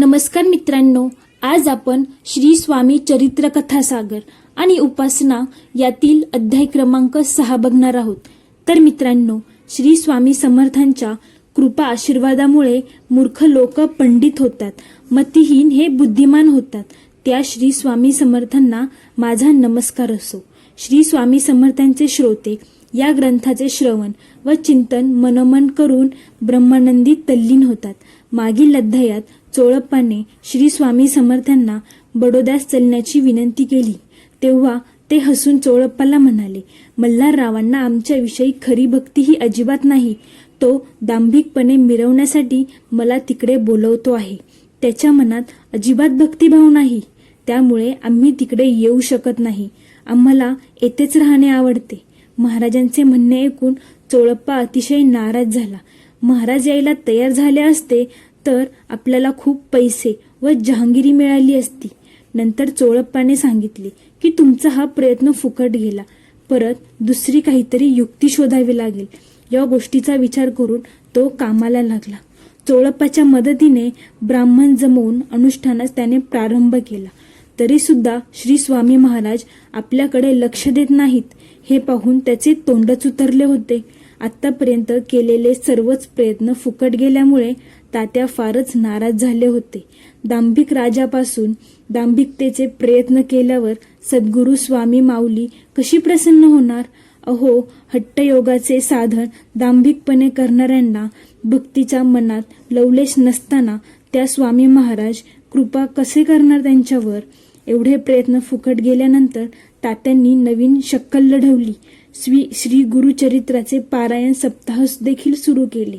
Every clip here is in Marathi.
नमस्कार मित्रांनो आज आपण श्री स्वामी चरित्र कथासागर आणि उपासना यातील अध्याय क्रमांक सहा बघणार आहोत. तर मित्रांनो श्री स्वामी समर्थांच्या कृपा आशीर्वादामुळे मूर्ख लोक पंडित होतात मतिहीन हे बुद्धिमान होतात त्या श्री स्वामी समर्थांना माझा नमस्कार असो. श्री स्वामी समर्थांचे श्रोते या ग्रंथाचे श्रवण व चिंतन मनोमन करून ब्रह्मानंदी तल्लीन होतात. मागील अध्यायात चोळप्पाने श्री स्वामी समर्थांना बडोद्यास चलण्याची विनंती केली. तेव्हा ते हसून चोळप्पाला म्हणाले मल्हाररावांना आमच्याविषयी खरी भक्ती ही अजिबात नाही. तो दांभिकपणे मिरवण्यासाठी मला तिकडे बोलवतो आहे. त्याच्या मनात अजिबात भक्तिभाव नाही. त्यामुळे आम्ही तिकडे येऊ शकत नाही. आम्हाला येथेच राहणे आवडते. महाराजांचे म्हणणे ऐकून चोळप्पा अतिशय नाराज झाला. महाराज यायला तयार झाले असते तर आपल्याला खूप पैसे व जहांगिरी मिळाली असती. नंतर चोळप्पाने सांगितले की तुमचा हा प्रयत्न फुकट गेला. परत दुसरी काहीतरी युक्ती शोधावी लागेल. या गोष्टीचा विचार करून तो कामाला लागला. चोळप्पाच्या मदतीने ब्राह्मण जमवून अनुष्ठानास त्याने प्रारंभ केला. तरी सुद्धा श्री स्वामी महाराज आपल्याकडे लक्ष देत नाहीत हे पाहून त्याचे तोंडच उतरले होते. आतापर्यंत केलेले सर्वच प्रयत्न फुकट गेल्यामुळे तात्या फारच नाराज झाले होते. दांभिक राजापासून दांभिकतेचे प्रयत्न केल्यावर सद्गुरू स्वामी माऊली कशी प्रसन्न होणार? अहो हट्टयोगाचे साधन दांभिकपणे करणाऱ्यांना भक्तीच्या मनात लवलेश नसताना त्या स्वामी महाराज कृपा कसे करणार त्यांच्यावर? एवढे प्रयत्न फुकट गेल्यानंतर तात्यांनी नवीन शक्कल लढवली. श्री श्री गुरुचरित्राचे पारायण सप्ताह देखील सुरू केले.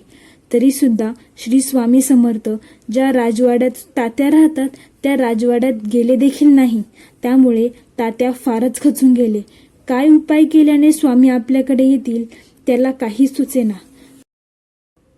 तरी सुद्धा श्री स्वामी समर्थ ज्या राजवाड्यात तात्या राहतात त्या राजवाड्यात गेले देखील नाही. त्यामुळे तात्या फारच खचून गेले. काय उपाय केल्याने स्वामी आपल्याकडे येतील त्याला काही सुचेना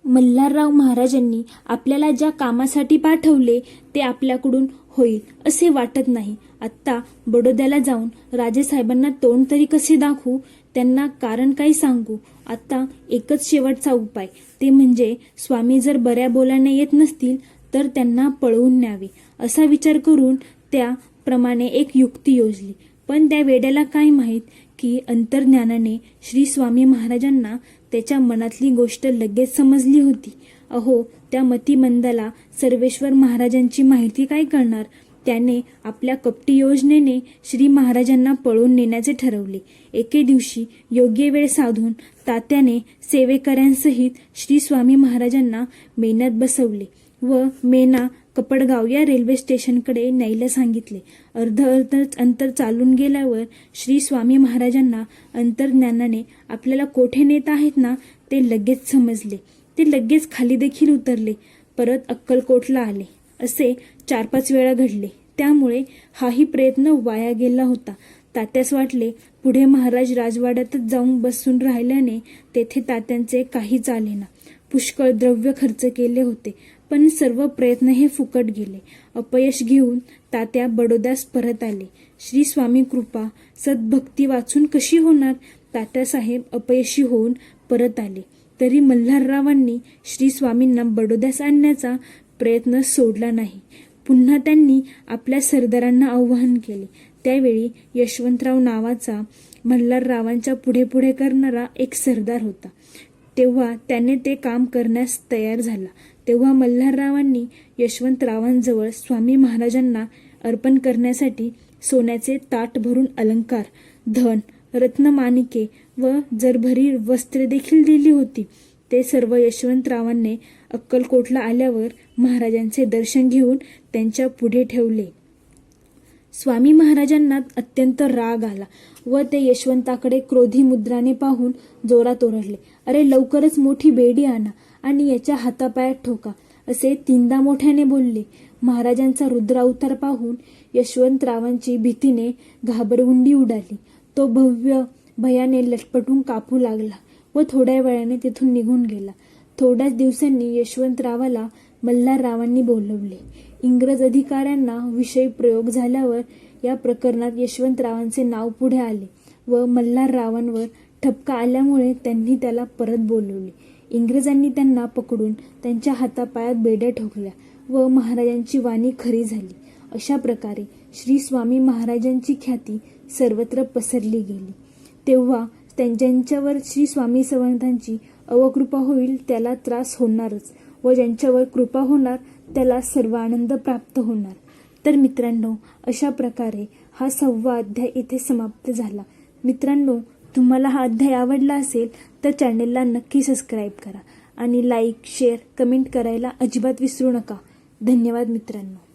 मल्हारराव महाराजांनी आपल्याला ज्या कामासाठी पाठवले ते आपल्याकडून होईल असे वाटत नाही. आत्ता बडोद्याला जाऊन राजेसाहेबांना तोंड तरी कसे दाखवू? त्यांना कारण काही सांगू? आता एकच शेवटचा उपाय. ते म्हणजे स्वामी जर बऱ्या बोलाने येत नसतील तर त्यांना पळवून न्यावे. असा विचार करून त्याप्रमाणे एक युक्ती योजली. पण त्या वेड्याला काय माहीत की अंतर्ज्ञानाने श्री स्वामी महाराजांना त्याच्या मनातली गोष्ट लगेच समजली होती. अहो त्या मतिमंदाला सर्वेश्वर महाराजांची माहिती काय करणार त्याने आपल्या कपटी योजनेने श्री महाराजांना पळून नेण्याचे ठरवले. एके दिवशी योग्य वेळ साधून तात्याने सेवेकऱ्यांसहित श्री स्वामी महाराजांना मेनात बसवले व मेना कपडगाव या रेल्वे स्टेशनकडे न्यायला सांगितले. अर्ध अर्ध अंतर चालून गेल्यावर श्री स्वामी महाराजांना अंतर्ज्ञानाने आपल्याला कोठे नेत आहेत ना ते लगेच समजले. ते लगेच खाली देखील उतरले. परत अक्कलकोटला आले. असे चार पाच वेळा घडले. त्यामुळे हाही प्रयत्न वाया गेला होता. तात्यास वाटले पुढे महाराज राजवाड्यातच जाऊन बसून राहिल्याने तेथे तात्यांचे काही चालेना पुष्कळ द्रव्य खर्च केले होते पण सर्व प्रयत्न हे फुकट गेले. अपयश घेऊन तात्या बडोद्यास परत आले. श्री स्वामी कृपा सद्भक्ती वाचून कशी होणार? तात्यासाहेब अपयशी होऊन परत आले. तरी मल्हाररावांनी श्री स्वामींना बडोद्यास आणण्याचा प्रयत्न सोडला नाही. पुन्हा त्यांनी आपल्या सरदारांना आवाहन केले. त्यावेळी यशवंतराव नावाचा मल्हाररावांच्या पुढे पुढे करणारा एक सरदार होता. तेव्हा त्याने ते काम करण्यास तयार झाला. तेव्हा मल्हाररावांनी यशवंतरावांजवळ स्वामी महाराजांना अर्पण करण्यासाठी सोन्याचे ताट भरून अलंकार धन रत्नमानिके व जरभरी वस्त्रे देखील दिली होती. ते सर्व यशवंतरावांनी अक्कलकोटला आल्यावर महाराजांचे दर्शन घेऊन त्यांच्या पुढे ठेवले. स्वामी महाराजांना अत्यंत राग आला व ते यशवंताकडे क्रोधी मुद्राने पाहून जोरात ओरडले अरे लवकरच मोठी बेडी आणा आणि याच्या हातापायात ठोका असे तीनदा मोठ्याने बोलले. महाराजांचा रुद्रावतार पाहून यशवंतरावांची भीतीने घाबरगुंडी उडाली. तो भव्य भयाने लटपटून कापू लागला. व थोड्या वेळाने तिथून निघून गेला. थोड्याच दिवसांनी यशवंतरावाला मल्हाररावांनी बोलवले. इंग्रज अधिकाऱ्यांना विषय प्रयोग झाल्यावर या प्रकरणात यशवंतरावांचे नाव पुढे आले व मल्हाररावांवर ठपका आल्यामुळे त्यांनी त्याला परत बोलवले. इंग्रजांनी त्यांना पकडून त्यांच्या हातापायात बेड्या ठोकल्या व महाराजांची वाणी खरी झाली. अशा प्रकारे श्री स्वामी महाराजांची ख्याती सर्वत्र पसरली गेली. तेव्हा ज्यांच्यावर श्री स्वामी समर्थांची अवकृपा होईल त्याला त्रास होणारच. व ज्यांच्यावर कृपा होणार त्याला सर्व आनंद प्राप्त होणार. तर मित्रांनो अशा प्रकारे हा सहावा अध्याय इथे समाप्त झाला. मित्रांनो तुम्हाला हा अध्याय आवडला असेल तर चॅनेलला नक्की सबस्क्राईब करा. आणि लाईक शेअर कमेंट करायला अजिबात विसरू नका. धन्यवाद मित्रांनो.